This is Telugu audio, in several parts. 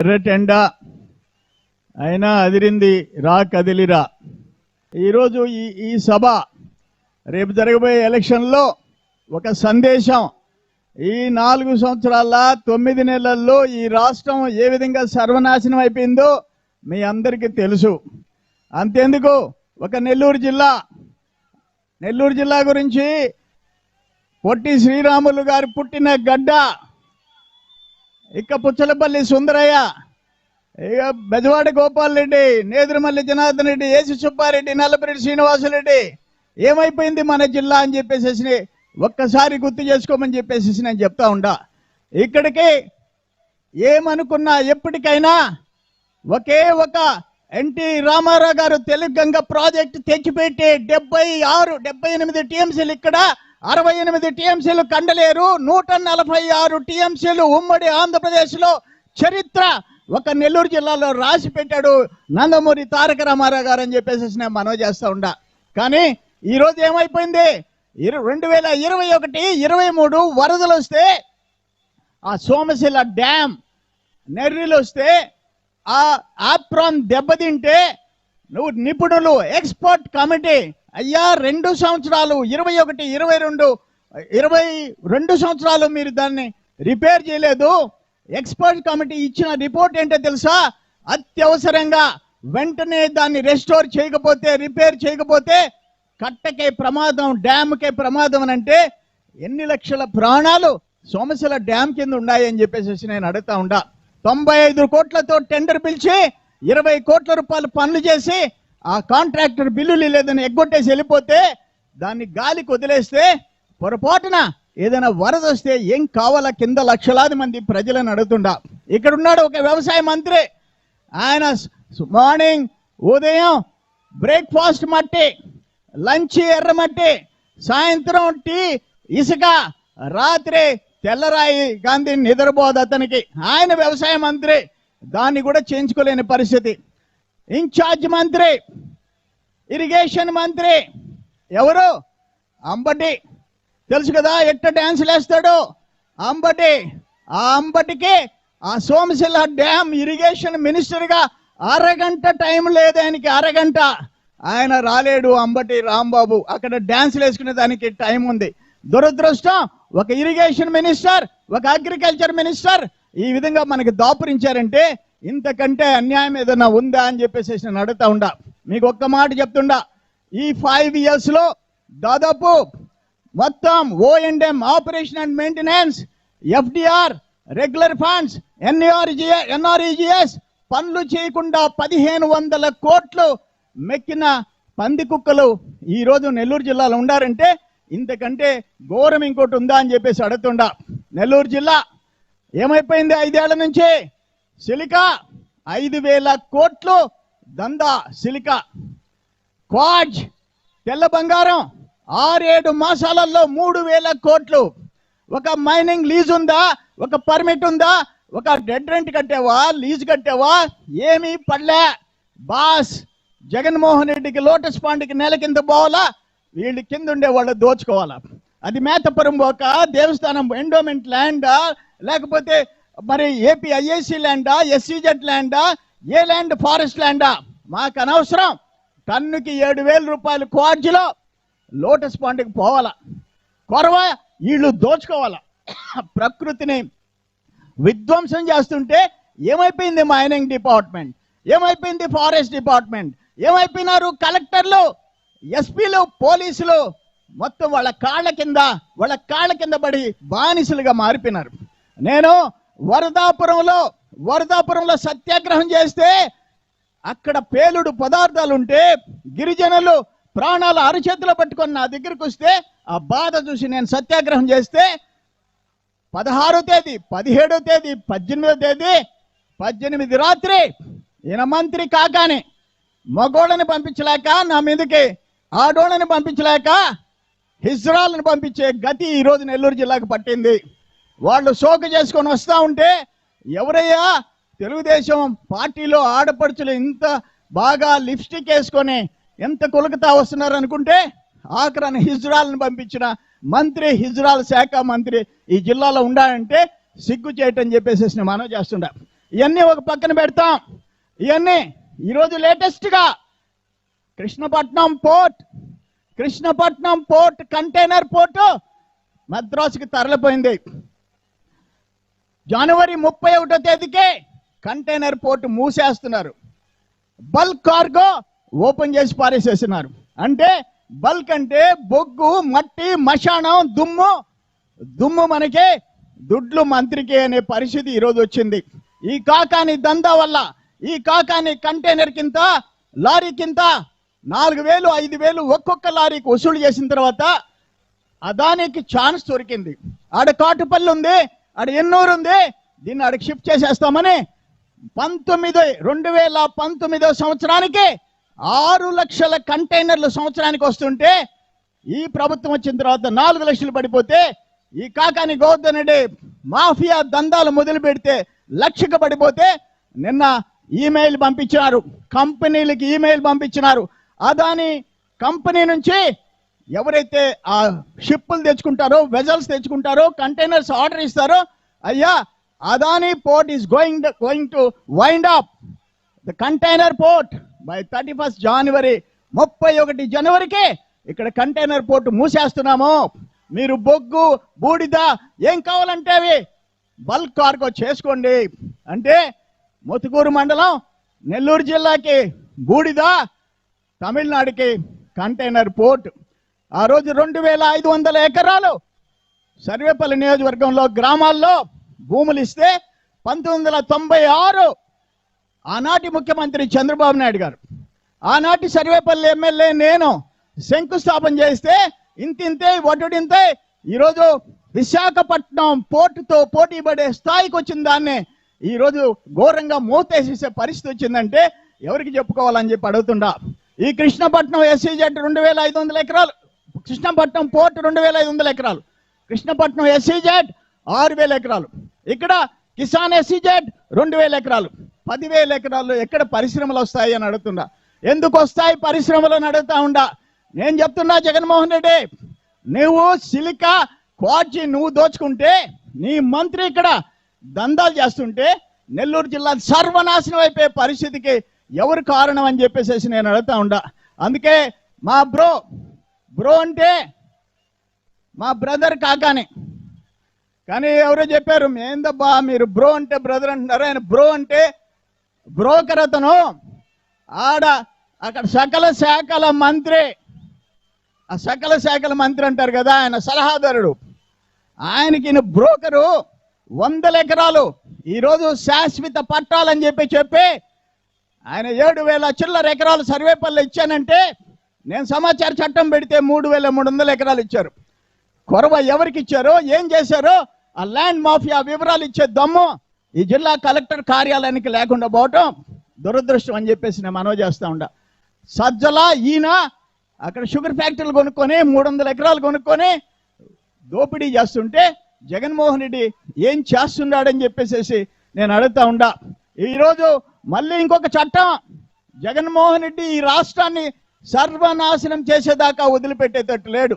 ఎర్రటెండ. అయినా అదిరింది రా కదిలిరా ఈరోజు ఈ ఈ సభ రేపు జరగబోయే ఎలక్షన్లో ఒక సందేశం. ఈ నాలుగు సంవత్సరాల తొమ్మిది నెలల్లో ఈ రాష్ట్రం ఏ విధంగా సర్వనాశనం అయిపోయిందో మీ అందరికీ తెలుసు. అంతేందుకు ఒక నెల్లూరు జిల్లా నెల్లూరు జిల్లా గురించి పొట్టి శ్రీరాములు గారు పుట్టిన గడ్డ ఇక పుచ్చలపల్లి సుందరయ్య ఇక బెజవాడ గోపాల్ రెడ్డి నేదురుమల్లి జనార్దన్ రెడ్డి ఏసి సుబ్బారెడ్డి నల్లపరెడ్డి శ్రీనివాసరెడ్డి ఏమైపోయింది మన జిల్లా అని చెప్పేసేసి ఒక్కసారి గుర్తు చేసుకోమని చెప్పేసి నేను చెప్తా ఉండా. ఇక్కడికి ఏమనుకున్నా ఎప్పటికైనా ఒకే ఒక ఎన్టీ రామారావు గారు తెలుగు గంగ ప్రాజెక్ట్ తెచ్చిపెట్టి డెబ్బై ఆరు డెబ్బై ఎనిమిది టీఎంసీలు ఇక్కడ అరవై ఎనిమిది టీఎంసీలు కండలేరు నూట నలభై ఆరు టీఎంసీలు ఉమ్మడి ఆంధ్రప్రదేశ్లో చరిత్ర ఒక నెల్లూరు జిల్లాలో రాసి పెట్టాడు నందమూరి తారక రామారావు గారు అని చెప్పేసి నేను మనవి చేస్తూ ఉండా. కానీ ఈరోజు ఏమైపోయింది? ఇరు రెండు వేల ఇరవై ఒకటి ఇరవై మూడు వరదలు వస్తే ఆ సోమశిల డ్యామ్ నెర్రీలు వస్తే ఆ ఆప్రాన్ దెబ్బతింటే నువ్వు నిపుణులు ఎక్స్పర్ట్ కమిటీ అయ్యా రెండు సంవత్సరాలు ఇరవై ఒకటి ఇరవై రెండు ఇరవై రెండు సంవత్సరాలు మీరు దాన్ని రిపేర్ చేయలేదు. ఎక్స్పర్ట్ కమిటీ ఇచ్చిన రిపోర్ట్ ఏంటో తెలుసా? అత్యవసరంగా వెంటనే దాన్ని రెస్టోర్ చేయకపోతే రిపేర్ చేయకపోతే కట్టకే ప్రమాదం డ్యామ్కే ప్రమాదం అని అంటే ఎన్ని లక్షల ప్రాణాలు సోమశిల డ్యామ్ కింద ఉన్నాయని చెప్పేసి నేను అడుగుతా ఉండా. తొంభై ఐదు కోట్లతో టెండర్ పిలిచి ఇరవై కోట్ల రూపాయలు పనులు చేసి ఆ కాంట్రాక్టర్ బిల్లులు లేదని ఎగ్గొట్టేసి వెళ్ళిపోతే దాన్ని గాలికి వదిలేస్తే పొరపాటున ఏదైనా వరద వస్తే ఏం కావాలా? కింద లక్షలాది మంది ప్రజలను అడుగుతుండా. ఇక్కడ ఉన్నాడు ఒక వ్యవసాయ మంత్రి. ఆయన మార్నింగ్ ఉదయం బ్రేక్ఫాస్ట్ మట్టి లంచ్ ఎర్రమట్టి సాయంత్రం టీ ఇసుక రాత్రి తెల్లరాయి గాంధీ నిద్రపోదు అతనికి. ఆయన వ్యవసాయ మంత్రి. దాన్ని కూడా చేయించుకోలేని పరిస్థితి. ఇన్ఛార్జ్ మంత్రి ఇరిగేషన్ మంత్రి. ఎవరు? అంబటి. తెలుసు కదా ఎట్ట డ్యాన్సులు వేస్తాడు అంబటి. ఆ అంబటికి ఆ సోమశిల డ్యామ్ ఇరిగేషన్ మినిస్టర్గా అరగంట టైం లేదు ఆయనకి అరగంట. ఆయన రాలేడు అంబటి రాంబాబు. అక్కడ డ్యాన్సులు వేసుకునే దానికి టైం ఉంది. దురదృష్టం ఒక ఇరిగేషన్ మినిస్టర్ ఒక అగ్రికల్చర్ మినిస్టర్ ఈ విధంగా మనకి దాపురించారంటే ఇంతకంటే అన్యాయం ఏదైనా ఉందా అని చెప్పేసి నేను అడుగుతా ఉండా. మీకు ఒక్క మాట చెప్తుండా. ఈ ఫైవ్ ఇయర్స్లో దాదాపు మొత్తం O and M operation and maintenance FDR regular funds NRGA NREGS పనులు చేయకుండా పదిహేను వందల కోట్లు మెక్కిన పంది కుక్కలు ఈరోజు నెల్లూరు జిల్లాలో ఉండారంటే ఇంతకంటే ఘోరం ఇంకోటి ఉందా అని చెప్పేసి అడుగుతుండా. నెల్లూరు జిల్లా ఏమైపోయింది ఐదేళ్ళ నుంచి? సిలిక ఐదు వేల కోట్లు దందా సిలిక. క్వాజ్ తెల్ల బంగారం ఆరేడు మాసాలలో మూడు వేల కోట్లు. ఒక మైనింగ్ లీజ్ ఉందా? ఒక పర్మిట్ ఉందా? ఒక డెడ్ రెంట్ కట్టావా? లీజ్ కట్టావా? ఏమీ పడలే. బాస్ జగన్మోహన్ రెడ్డికి లోటస్ పాండ్కి నెల కింద పోవాలా? వీళ్ళు కింద ఉండే వాళ్ళు దోచుకోవాలా? అది మేతపురం పోక దేవస్థానం ఎండోమెంట్ ల్యాండా? లేకపోతే మరి ఏపీ ఐఏసీ ల్యాండా ఎస్సీజెడ్ ల్యాండా ఏ ల్యాండ్? ఫారెస్ట్ ల్యాండా. మాకు అనవసరం. టన్నుకి ఏడు వేల రూపాయలు క్వార్జీలో లోటస్ పాండ్కి పోవాలా. కొరవ వీళ్ళు దోచుకోవాలా. ప్రకృతిని విధ్వంసం చేస్తుంటే ఏమైపోయింది మైనింగ్ డిపార్ట్మెంట్? ఏమైపోయింది ఫారెస్ట్ డిపార్ట్మెంట్? ఏమైపోయినారు కలెక్టర్లు? ఎస్పీలు పోలీసులు మొత్తం వాళ్ళ కాళ్ళ కింద వాళ్ళ కాళ్ళ కింద పడి బానిసలుగా మారిపోయినారు. నేను వరదాపురంలో వరదాపురంలో సత్యాగ్రహం చేస్తే అక్కడ పేలుడు పదార్థాలు ఉంటే గిరిజనులు ప్రాణాలు అరచేతిలో పట్టుకొని నా దగ్గరికి వస్తే ఆ బాధ చూసి నేను సత్యాగ్రహం చేస్తే పదహారో తేదీ పదిహేడో తేదీ పద్దెనిమిదో తేదీ పద్దెనిమిది రాత్రి ఈయన మంత్రి కాకాని మగోళ్ళని పంపించలేక నా మీదకి ఆడోళ్ళని పంపించలేక హిజ్రాలను పంపించే గతి ఈరోజు నెల్లూరు జిల్లాకు పట్టింది. వాళ్ళు సోకు చేసుకొని వస్తూ ఉంటే ఎవరయ్యా? తెలుగుదేశం పార్టీలో ఆడపడుచులు ఇంత బాగా లిప్స్టిక్ వేసుకొని ఎంత కొలుకుతా వస్తున్నారు అనుకుంటే ఆఖరణ హిజ్రాలను పంపించిన మంత్రి హిజ్రాల్ శాఖ మంత్రి ఈ జిల్లాలో ఉండాలంటే సిగ్గు చేయటం చెప్పేసి మనం చేస్తుండ. ఇవన్నీ ఒక పక్కన పెడతాం. ఇవన్నీ ఈరోజు లేటెస్ట్గా Krishnapatnam port Krishnapatnam port container port మద్రాసుకి తరలిపోయింది. జనవరి ముప్పై ఒకటో తేదీకే కంటైనర్ పోర్టు మూసేస్తున్నారు. బల్క్ కార్గో ఓపెన్ చేసి పారేసేస్తున్నారు అంటే బల్క్ అంటే బొగ్గు మట్టి మశానం దుమ్ము. దుమ్ము మనకి దుడ్లు మంత్రికి అనే పరిస్థితి ఈరోజు వచ్చింది. ఈ కాకాని దందా వల్ల ఈ కాకాని కంటైనర్ కింద లారీ కింద నాలుగు వేలు ఐదు వేలు ఒక్కొక్క లారీకి వసూలు చేసిన తర్వాత అదానికి ఛాన్స్ దొరికింది. ఆడ కాటుపల్లి ఉంది అక్కడ ఎన్నూరు ఉంది దీన్ని ఆడికి షిఫ్ట్ చేసేస్తామని పంతొమ్మిది రెండు వేల పంతొమ్మిదో సంవత్సరానికి ఆరు లక్షల కంటైనర్లు సంవత్సరానికి వస్తుంటే ఈ ప్రభుత్వం వచ్చిన తర్వాత నాలుగు లక్షలు పడిపోతే ఈ కాకాని గౌతమ్ రెడ్డి మాఫియా దందాలు మొదలు పెడితే లక్షకు పడిపోతే నిన్న ఈమెయిల్ పంపించినారు. కంపెనీలకి ఈమెయిల్ పంపించినారు. అదాని కంపెనీ నుంచి ఎవరైతే ఆ షిప్పులు తెచ్చుకుంటారో వెజల్స్ తెచ్చుకుంటారో కంటైనర్స్ ఆర్డర్ ఇస్తారో అయ్యా Adani port is going going to wind up the container port by thirty first January ముప్పై ఒకటి జనవరికి ఇక్కడ కంటైనర్ పోర్ట్ మూసేస్తున్నాము. మీరు బొగ్గు బూడిద ఏం కావాలంటే అవి బల్క్ కార్గో చేసుకోండి. అంటే ముతుకూరు మండలం నెల్లూరు జిల్లాకి బూడిద తమిళనాడుకి కంటైనర్ పోర్ట్ ఆ రోజు రెండు వేల ఐదు వందల ఎకరాలు సర్వేపల్లి నియోజకవర్గంలో గ్రామాల్లో భూములు ఇస్తే పంతొమ్మిది వందల తొంభై ఆరు ఆనాటి ముఖ్యమంత్రి చంద్రబాబు నాయుడు గారు. ఆనాటి సర్వేపల్లి ఎమ్మెల్యే నేను శంకుస్థాపన చేస్తే ఇంతింతే వడ్డుడింతే ఈరోజు విశాఖపట్నం పోర్టుతో పోటీ పడే స్థాయికి వచ్చిన దాన్ని ఈరోజు ఘోరంగా మూతేసేసే పరిస్థితి వచ్చిందంటే ఎవరికి చెప్పుకోవాలని చెప్పి అడుగుతుండా. ఈ కృష్ణపట్నం ఎస్సీజెడ్ రెండు వేల ఐదు వందల ఎకరాలు. కృష్ణపట్నం పోర్ట్ రెండు వేల ఐదు వందల ఎకరాలు. కృష్ణపట్నం ఎస్సీజెడ్ ఆరు వేల ఎకరాలు. ఇక్కడ కిసాన్ ఎస్సీజెడ్ రెండు వేల ఎకరాలు. పదివేల ఎకరాలు ఎక్కడ పరిశ్రమలు వస్తాయి అని అడుగుతున్నా. ఎందుకు వస్తాయి పరిశ్రమలు అని అడుగుతా ఉండా. నేను చెప్తున్నా జగన్మోహన్ రెడ్డి నువ్వు సిలికా క్వార్జీ నువ్వు దోచుకుంటే నీ మంత్రి ఇక్కడ దందాలు చేస్తుంటే నెల్లూరు జిల్లా సర్వనాశనం అయిపోయే పరిస్థితికి ఎవరు కారణం అని చెప్పేసి నేను అడుగుతా ఉండా. అందుకే మా బ్రో బ్రో అంటే మా బ్రదర్ కాకానే. కానీ ఎవరో చెప్పారు ఏందబ్బా మీరు బ్రో అంటే బ్రదర్ అంటున్నారు. ఆయన బ్రో అంటే బ్రోకర్ అతను ఆడ అక్కడ సకల శాఖల మంత్రి ఆ సకల శాఖల మంత్రి అంటారు కదా ఆయన సలహాదారుడు. ఆయనకి బ్రోకరు వందల ఎకరాలు. ఈరోజు శాశ్వత పట్టాలని చెప్పి చెప్పి ఆయన ఏడు వేల చిల్లర ఎకరాలు సర్వేపల్లి ఇచ్చానంటే నేను సమాచార చట్టం పెడితే మూడు వేల మూడు వందల ఎకరాలు ఇచ్చారు. కొరవ ఎవరికి ఇచ్చారో ఏం చేశారో ఆ ల్యాండ్ మాఫియా వివరాలు ఇచ్చే దమ్ము ఈ జిల్లా కలెక్టర్ కార్యాలయానికి లేకుండా పోవటం దురదృష్టం అని చెప్పేసి నేను మనవి చేస్తూ ఉండా. సజ్జల ఈయన అక్కడ షుగర్ ఫ్యాక్టరీలు కొనుక్కొని మూడు వందల ఎకరాలు కొనుక్కొని దోపిడీ చేస్తుంటే జగన్మోహన్ రెడ్డి ఏం చేస్తున్నాడని చెప్పేసి నేను అడుగుతా ఉండా. ఈరోజు మళ్ళీ ఇంకొక చట్టం. జగన్మోహన్ రెడ్డి ఈ రాష్ట్రాన్ని సర్వనాశనం చేసేదాకా వదిలిపెట్టేటట్టు లేడు.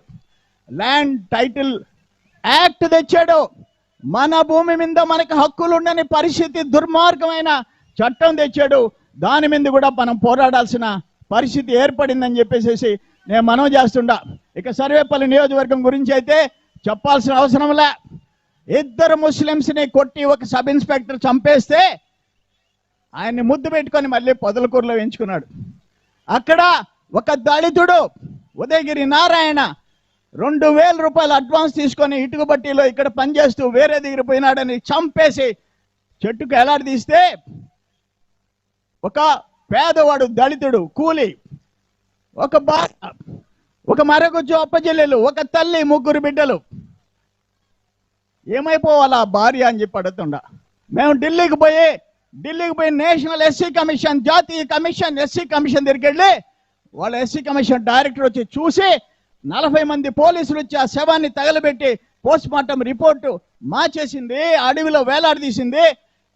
ల్యాండ్ టైటిల్ యాక్ట్ తెచ్చాడు. మన భూమి మీద మనకి హక్కులు ఉండని పరిస్థితి దుర్మార్గమైన చట్టం తెచ్చాడు. దాని మీద కూడా మనం పోరాడాల్సిన పరిస్థితి ఏర్పడిందని చెప్పేసి నేను మనం చేస్తుండా. ఇక సర్వేపల్లి నియోజకవర్గం గురించి అయితే చెప్పాల్సిన అవసరంలే ఇద్దరు ముస్లిమ్స్ని కొట్టి ఒక సబ్ ఇన్స్పెక్టర్ చంపేస్తే ఆయన్ని ముద్దు పెట్టుకొని మళ్ళీ పొదలకూరులో ఎంచుకున్నాడు అక్కడ ఒక దళితుడు ఉదయగిరి నారాయణ రెండు వేల రూపాయలు అడ్వాన్స్ తీసుకొని ఇటుకబట్టీలో ఇక్కడ పనిచేస్తూ వేరే దగ్గర పోయినాడని చంపేసి చెట్టుకు ఎలాడదీస్తే ఒక పేదవాడు దళితుడు కూలి ఒక భార్య ఒక మరొక అప్పచెల్లెలు ఒక తల్లి ముగ్గురు బిడ్డలు. ఏమైపోవాలా భార్య అని చెప్పి అడుగుతుండ. మేము ఢిల్లీకి పోయి ఢిల్లీకి పోయి నేషనల్ ఎస్సీ కమిషన్ జాతీయ కమిషన్ ఎస్సీ కమిషన్ దగ్గరికి వెళ్ళి వాళ్ళ ఎస్సీ కమిషన్ డైరెక్టర్ వచ్చి చూసి నలభై మంది పోలీసులు వచ్చి ఆ శవాన్ని తగలబెట్టి పోస్ట్ మార్టం రిపోర్టు మార్చేసింది అడవిలో వేలాడదీసింది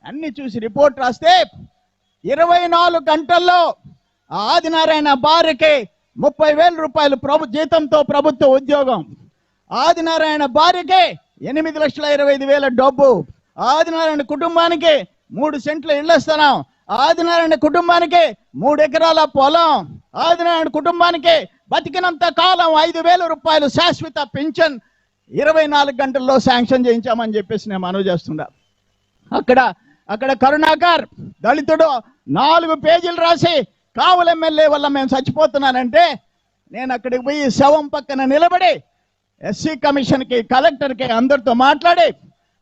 అన్ని చూసి రిపోర్ట్ రాస్తే ఇరవై నాలుగు గంటల్లో ఆదినారాయణ భార్యకి ముప్పై వేల రూపాయలు ప్రభు జీతంతో ప్రభుత్వ ఉద్యోగం. ఆదినారాయణ భార్యకి ఎనిమిది లక్షల ఇరవై ఐదు వేల డబ్బు. ఆదినారాయణ కుటుంబానికి మూడు సెంట్ల ఇళ్ళ స్థలం. ఆదినారాయణ కుటుంబానికి మూడు ఎకరాల పొలం. ఆదినారాయణ కుటుంబానికి బతికినంత కాలం ఐదు వేల రూపాయలు శాశ్వత పెన్షన్ ఇరవై నాలుగు గంటల్లో శాంక్షన్ చేయించామని చెప్పేసి నేను మనవి చేస్తున్నా. అక్కడ అక్కడ కరుణాకర్ దళితుడు నాలుగు పేజీలు రాసి కావుల ఎమ్మెల్యే వల్ల మేము చచ్చిపోతున్నానంటే నేను అక్కడికి పోయి శవం పక్కన నిలబడి ఎస్సీ కమిషన్కి కలెక్టర్కి అందరితో మాట్లాడి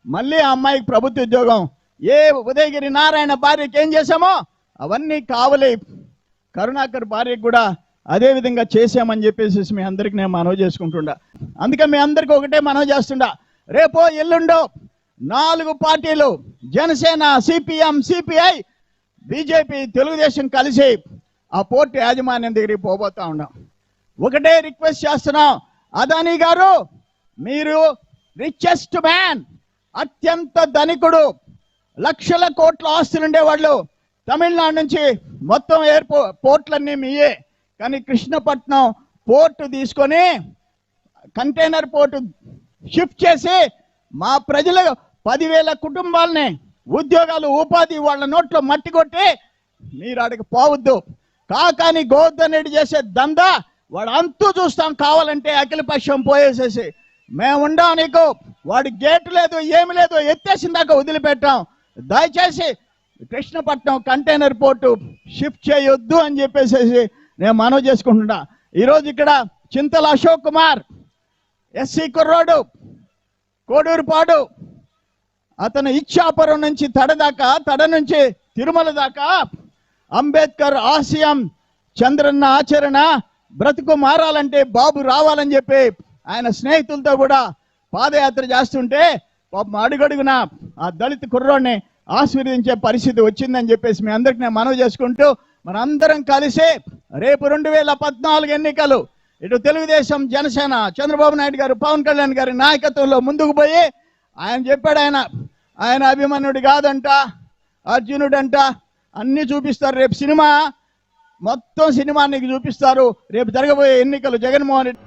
మళ్ళీ ఆ అమ్మాయికి ప్రభుత్వ ఉద్యోగం. ఏ ఉదయగిరి నారాయణ భార్యకి ఏం చేశామో అవన్నీ కావలి కరుణాకర్ భార్యకు కూడా అదే విధంగా చేశామని చెప్పేసి మీ అందరికి నేను మనవి చేసుకుంటుండా. అందుకే మీ అందరికి ఒకటే మనవి చేస్తుండా. రేపో ఎల్లుండో నాలుగు పార్టీలు Janasena CPM CPI BJP Telugu Desam కలిసి ఆ పోర్టు యాజమాన్యం దగ్గరికి పోబోతా ఉన్నాం. ఒకటే రిక్వెస్ట్ చేస్తున్నాం. అదానీ గారు మీరు రిచెస్ట్ మ్యాన్ అత్యంత ధనికుడు లక్షల కోట్ల ఆస్తులు ఉండేవాళ్ళు తమిళనాడు నుంచి మొత్తం ఎయిర్పో పోర్ట్లన్నీ మీయే. కానీ కృష్ణపట్నం పోర్టు తీసుకొని కంటైనర్ పోర్టు షిఫ్ట్ చేసి మా ప్రజలు పదివేల కుటుంబాలని ఉద్యోగాలు ఉపాధి వాళ్ళ నోట్లో మట్టి కొట్టి మీరు అడిగి పోవద్దు. కాకాని గోవర్ధన్ రెడ్డి చేసే దందా వాడు అంతూ చూస్తాం కావాలంటే అఖిలపక్షం పోయేసేసి. మేముండా నీకు వాడి గేట్ లేదు ఏమి లేదు ఎత్తేసిందాక వదిలిపెట్టాం. దయచేసి కృష్ణపట్నం కంటైనర్ పోర్టు షిఫ్ట్ చేయొద్దు అని చెప్పేసి నేను మనవి చేసుకుంటున్నా. ఈరోజు ఇక్కడ చింతల అశోక్ కుమార్ ఎస్సీ కుర్రోడు కోడూరుపాడు అతను ఇచ్చాపురం నుంచి తడ దాకా తడ నుంచి తిరుమల దాకా అంబేద్కర్ ఆశయం చంద్రన్న ఆచరణ బ్రతుకు మారాలంటే బాబు రావాలని చెప్పి ఆయన స్నేహితులతో కూడా పాదయాత్ర చేస్తుంటే పాపం అడుగడుగున ఆ దళిత కుర్రోడిని ఆశీర్వదించే పరిస్థితి వచ్చిందని చెప్పేసి మీ అందరికి నేను మనవి చేసుకుంటూ మనందరం కలిసి రేపు రెండు వేల పద్నాలుగు ఎన్నికలు. ఇటు తెలుగుదేశం జనసేన చంద్రబాబు నాయుడు గారు పవన్ కళ్యాణ్ గారి నాయకత్వంలో ముందుకు పోయి ఆయన చెప్పాడు ఆయన ఆయన అభిమన్యుడు కాదంట అర్జునుడంట అన్ని చూపిస్తారు. రేపు సినిమా మొత్తం సినిమా నీకు చూపిస్తారు. రేపు జరగబోయే ఎన్నికలు జగన్మోహన్ రెడ్డి